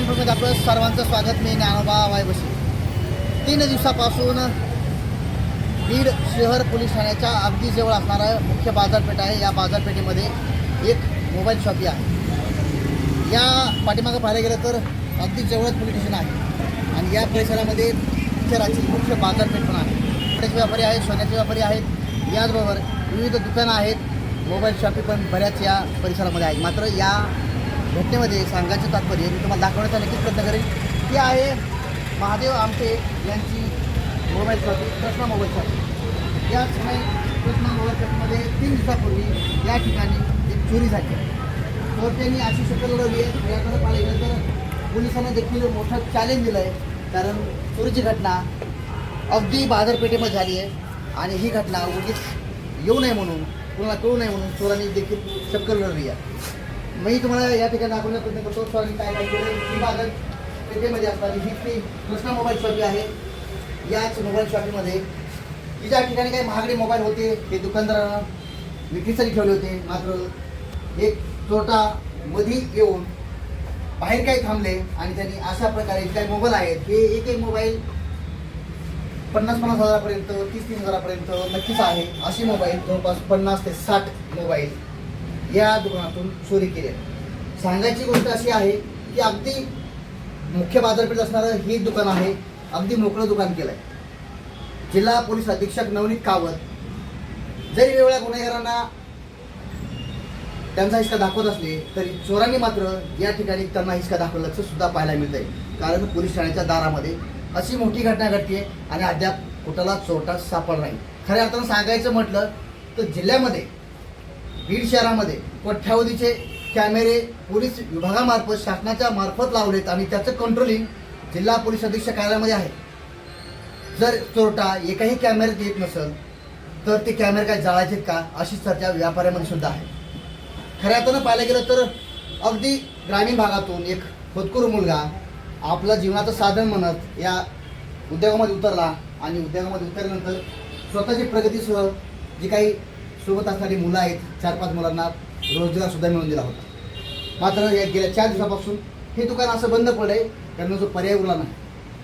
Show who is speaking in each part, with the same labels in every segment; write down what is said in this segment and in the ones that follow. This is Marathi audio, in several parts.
Speaker 1: प्राणप्रमध्ये आपलं सर्वांचं स्वागत. मी ज्ञानोबा वायबशी. तीन दिवसापासून बीड शहर पोलीस ठाण्याच्या अगदी जवळ असणारा मुख्य बाजारपेठ आहे. या बाजारपेठेमध्ये एक मोबाईल शॉपी आहे. या पाठीमागं पाहायला गेलं तर अगदी जवळच पोलीस स्टेशन आहे. आणि या परिसरामध्ये शहराची मुख्य बाजारपेठ पण आहे. कपड्याचे व्यापारी आहेत सोन्याचे व्यापारी आहेत. याचबरोबर विविध दुकानं आहेत. मोबाईल शॉपी पण बऱ्याच या परिसरामध्ये आहेत. मात्र या घटनेमध्ये सांगायचं तात्पर्य मी तुम्हाला दाखवण्याचा नक्कीच प्रयत्न करेन ती आहे महादेव आमटे यांची मोबाईल साठी कृष्णा मोबाईल साठी याच नाही कृष्णा मोबाईल शॉपीमध्ये तीन दिवसापूर्वी या ठिकाणी एक चोरी झाली. चोरट्यांनी अशी शक्कल लढवली आहे याकडे पाहिलं तर पोलिसांना देखील मोठं चॅलेंज दिलं आहे कारण चोरीची घटना अगदी बाजारपेठेमध्ये झाली आहे आणि ही घटना उगीच येऊ नये म्हणून कोणाला कळू नये म्हणून चोरांनी देखील शक्कल लढली आहे. मी तुम्हाला या ठिकाणी दाखवण्याचा प्रयत्न करतो. सॉरी काय काय केलं ही असणारी ही ती कृष्णा मोबाईल शॉपी आहे. याच मोबाईल शॉपीमध्ये की ज्या ठिकाणी काही महागडे मोबाईल होते ते दुकानदारानं विक्रीसाठी ठेवले होते. मात्र एक चोरटा मधी येऊन बाहेर काही थांबले आणि त्यांनी अशा प्रकारे काही मोबाईल आहेत हे एक एक मोबाईल पन्नास पन्नास हजारापर्यंत तीस तीस हजारापर्यंत नक्कीच आहे. असे मोबाईल जवळपास पन्नास ते साठ मोबाईल या दुकानातून चोरी केली आहे. सांगायची गोष्ट अशी आहे की अगदी मुख्य बाजारपेठ असणारं हे दुकान आहे अगदी मोकळं दुकान केलं आहे जिल्हा पोलीस अधीक्षक नवनीत कावत जरी वेगवेगळ्या गुन्हेगारांना त्यांचा हिसका दाखवत असले तरी चोरांनी मात्र या ठिकाणी त्यांना हिसका दाखवल्याचं सुद्धा पाहायला मिळत आहे कारण पोलीस ठाण्याच्या दारामध्ये अशी मोठी घटना घडते आणि अद्याप कुठला चोरटा सापडला नाही. खऱ्या अर्थानं सांगायचं म्हटलं तर जिल्ह्यामध्ये बीड शहरामध्ये कोठ्यावधीचे कॅमेरे पोलीस विभागामार्फत शासनाच्या मार्फत लावलेत आणि त्याचं कंट्रोलिंग जिल्हा पोलीस अधीक्षक कार्यालयामध्ये आहे. जर चोरटा एकाही कॅमेऱ्यात येत नसेल तर ते कॅमेरे काय जाळायचे का अशी चर्चा व्यापाऱ्यामध्ये सुद्धा आहे. खऱ्या अर्थानं पाहायला गेलं तर अगदी ग्रामीण भागातून एक होतकरू मुलगा आपलं जीवनाचं साधन म्हणत या उद्योगामध्ये उतरला आणि उद्योगामध्ये उतरल्यानंतर स्वतःची प्रगतीसह जी काही सोबत असणारी मुलं आहेत चार पाच मुलांना रोजगारसुद्धा मिळून दिला होता. मात्र या गेल्या चार दिवसापासून हे दुकान असं बंद पडलं आहे त्यांना जो पर्याय उरला नाही.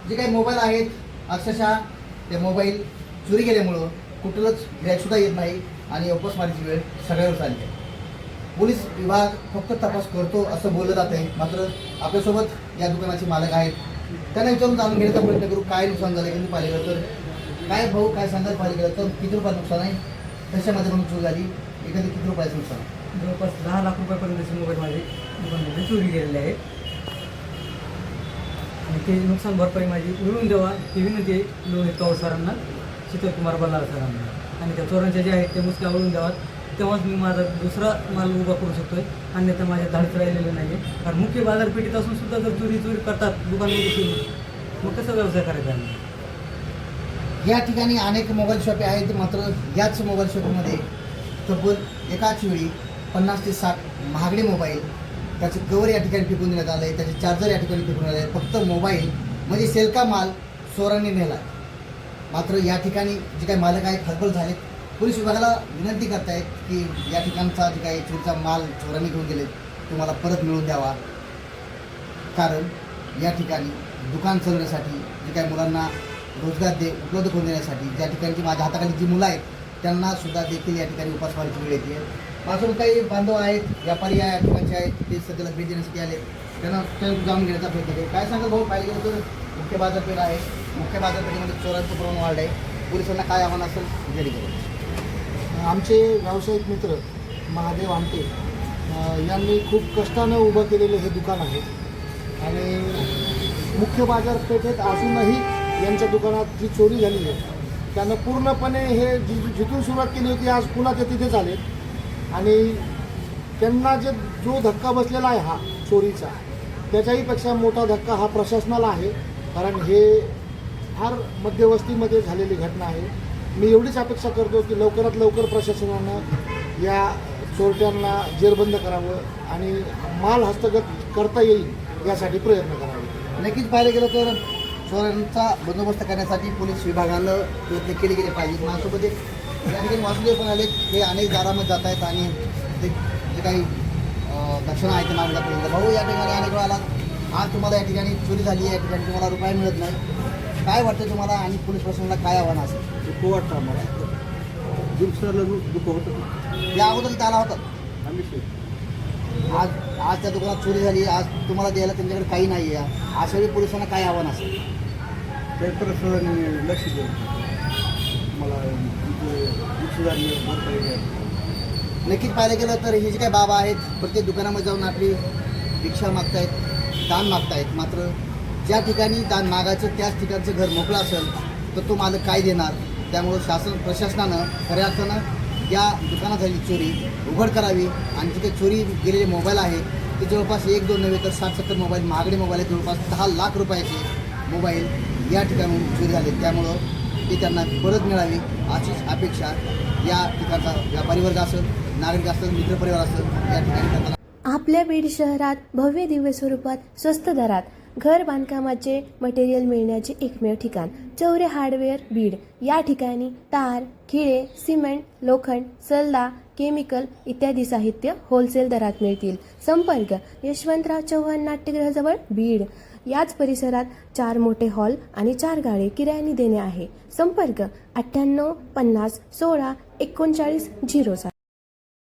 Speaker 1: जे काही मोबाईल आहेत अक्षरशः ते मोबाईल चोरी गेल्यामुळं कुठलंच गिऱ्हाईकसुद्धा येत नाही आणि उपसमारीची वेळ सगळ्यावर चालली आहे. पोलीस विभाग फक्त तपास करतो असं बोललं जात आहे. मात्र आपल्यासोबत या दुकानाचे मालक आहेत. त्यांना विचारून जाणून घेण्याचा प्रयत्न करू काय नुकसान झालं किती पाहिलं गेलं तर काय भाऊ काय सांगाल पाहिलं तर किती रुपये नुकसान आहे? कशामध्ये म्हणून चूक झाली. एखादी किती रुपयाचं नुकसान
Speaker 2: जवळपास दहा लाख रुपयापर्यंतचे मोबाईल माझे दुकानमध्ये चोरी गेलेले आहेत. आणि ते नुकसान भरपाई माझी मिळवून द्यावा ही विनंती आहे लोहित कौर सरांना शीतलकुमार बल्लाळ सरांना. आणि त्या चोरांच्या जे आहेत ते मुसक्या वळून द्यावात. तेव्हाच मी माझा दुसरा माल उभा करू शकतो आहे अन्यथा माझ्या धाडस राहिलेलं नाही आहे कारण मुख्य बाजारपेठेत असून सुद्धा जर चोरी चोरी करतात दुकानमध्ये मग कसा व्यवसाय करायचा?
Speaker 1: या ठिकाणी अनेक मोबाईल शॉपे आहेत मात्र याच मोबाईल शॉपमध्ये तब्बल एकाच वेळी पन्नास ते साठ महागडे मोबाईल त्याचे कवर या ठिकाणी फेकून देण्यात आलं आहे त्याचे चार्जर या ठिकाणी फेकून आहे फक्त मोबाईल म्हणजे सेलका माल चोरांनी नेला मात्र या ठिकाणी जे काही मालक आहेत खळबळ झालेत. पोलीस विभागाला विनंती करतायत की या ठिकाणचा जे काही चोरीचा माल चोरांनी घेऊन गेले तो मला परत मिळवून द्यावा. कारण या ठिकाणी दुकान चालवण्यासाठी जे काही मुलांना रोजगार दे उपलब्ध करून देण्यासाठी. ज्या ठिकाणी जी माझ्या हाताखाली जी मुलं आहेत त्यांना सुद्धा देखील या ठिकाणी उपासमारीची वेळ येते माझ्यासोबत काही बांधव आहेत व्यापारी या ठिकाणचे आहेत ते सध्याला भेट देण्यासाठी आले त्यांना ते जाणून घेण्याचा प्रयत्न केला काय सांगा भाऊ? पाहिजे गेलं तर मुख्य बाजारपेठ आहे. मुख्य बाजारपेठेमध्ये चोरांचं प्रमाण वाढलं आहे. पोलिसांना काय आव्हान असेल जारी करू
Speaker 3: आमचे व्यावसायिक मित्र महादेव आमटे यांनी खूप कष्टानं उभं केलेलं हे दुकान आहे. आणि मुख्य बाजारपेठेत असूनही यांच्या दुकानात जी चोरी झाली आहे. त्यांना पूर्णपणे हे जि जिथून सुरुवात केली होती आज पुन्हा ते तिथेच आले आणि त्यांना जे जो धक्का बसलेला आहे हा चोरीचा त्याच्याही पेक्षा मोठा धक्का हा प्रशासनाला आहे. कारण हे फार मध्यवस्तीमध्ये झालेली घटना आहे. मी एवढीच अपेक्षा करतो की लवकरात लवकर प्रशासनानं या चोरट्यांना जेरबंद करावं आणि माल हस्तगत करता येईल यासाठी प्रयत्न करावे.
Speaker 1: नक्कीच पाहायला गेलं तर चोरांचा बंदोबस्त करण्यासाठी पोलीस विभागानं प्रयत्न केले गेले पाहिजेत. माझ्यासोबत एक या ठिकाणी वासुदेव पण आले हे अनेक दारामध्ये जात आहेत आणि ते जे काही दक्षिणा आहे ते मागण्यापर्यंत भाऊ या ठिकाणी अनेक वेळा आज तुम्हाला या ठिकाणी चोरी झाली आहे. या ठिकाणी तुम्हाला रुपये मिळत नाही. काय वाटतं तुम्हाला आणि पोलीस प्रशासनाला काय आव्हान असेल?
Speaker 3: दुःख वाटतं आम्हाला. दिवसाला दुःख होतं.
Speaker 1: या अगोदर आला होता?
Speaker 3: आम्ही
Speaker 1: आज आज त्या दुकानात चोरी झाली. आज तुम्हाला द्यायला त्यांच्याकडे काही नाही आहे अशा वेळी पोलिसांना काय आव्हान असेल?
Speaker 3: ते प्रशासनाने लक्ष द्यावं मला सुधारणी झाली भरपाई
Speaker 1: नक्कीच पाहायला गेलं तर हे जे काही बाबा आहेत प्रत्येक दुकानामध्ये जाऊन आपली भिक्षा मागतायत दान मागतायत. मात्र ज्या ठिकाणी दान मागायचं त्याच ठिकाणचं घर मोकळं असेल तर तो मालक काय देणार? त्यामुळं शासन प्रशासनानं खऱ्या अर्थानं या दुकानात झाली चोरी उघड करावी. आणि जिथे चोरी गेलेले मोबाईल आहे ते जवळपास एक दोन नव्हे तर साठ सत्तर मोबाईल महागडे मोबाईल आहेत जवळपास दहा लाख रुपयाचे मोबाईल या ठिकाणून चोरी झाले. त्यामुळं ती त्यांना परत मिळावी अशीच अपेक्षा या ठिकाणचा व्यापारी वर्ग असेल नागरिक असेल मित्रपरिवार असेल या ठिकाणी
Speaker 4: आपल्या बीड शहरात भव्य दिव्य स्वरूपात स्वस्त दरात घर बांधकामाचे मटेरियल मिळण्याचे एकमेव ठिकाण चौरे हार्डवेअर बीड. या ठिकाणी तार खिळे सिमेंट लोखंड सल्ला केमिकल इत्यादी साहित्य होलसेल दरात मिळतील. संपर्क यशवंतराव चव्हाण नाट्यगृहाजवळ बीड. याच परिसरात चार मोठे हॉल आणि चार गाळे किरायाने देणे आहे. संपर्क अठ्ठ्याण्णव पन्नास सोळा एकोणचाळीस झिरो सात.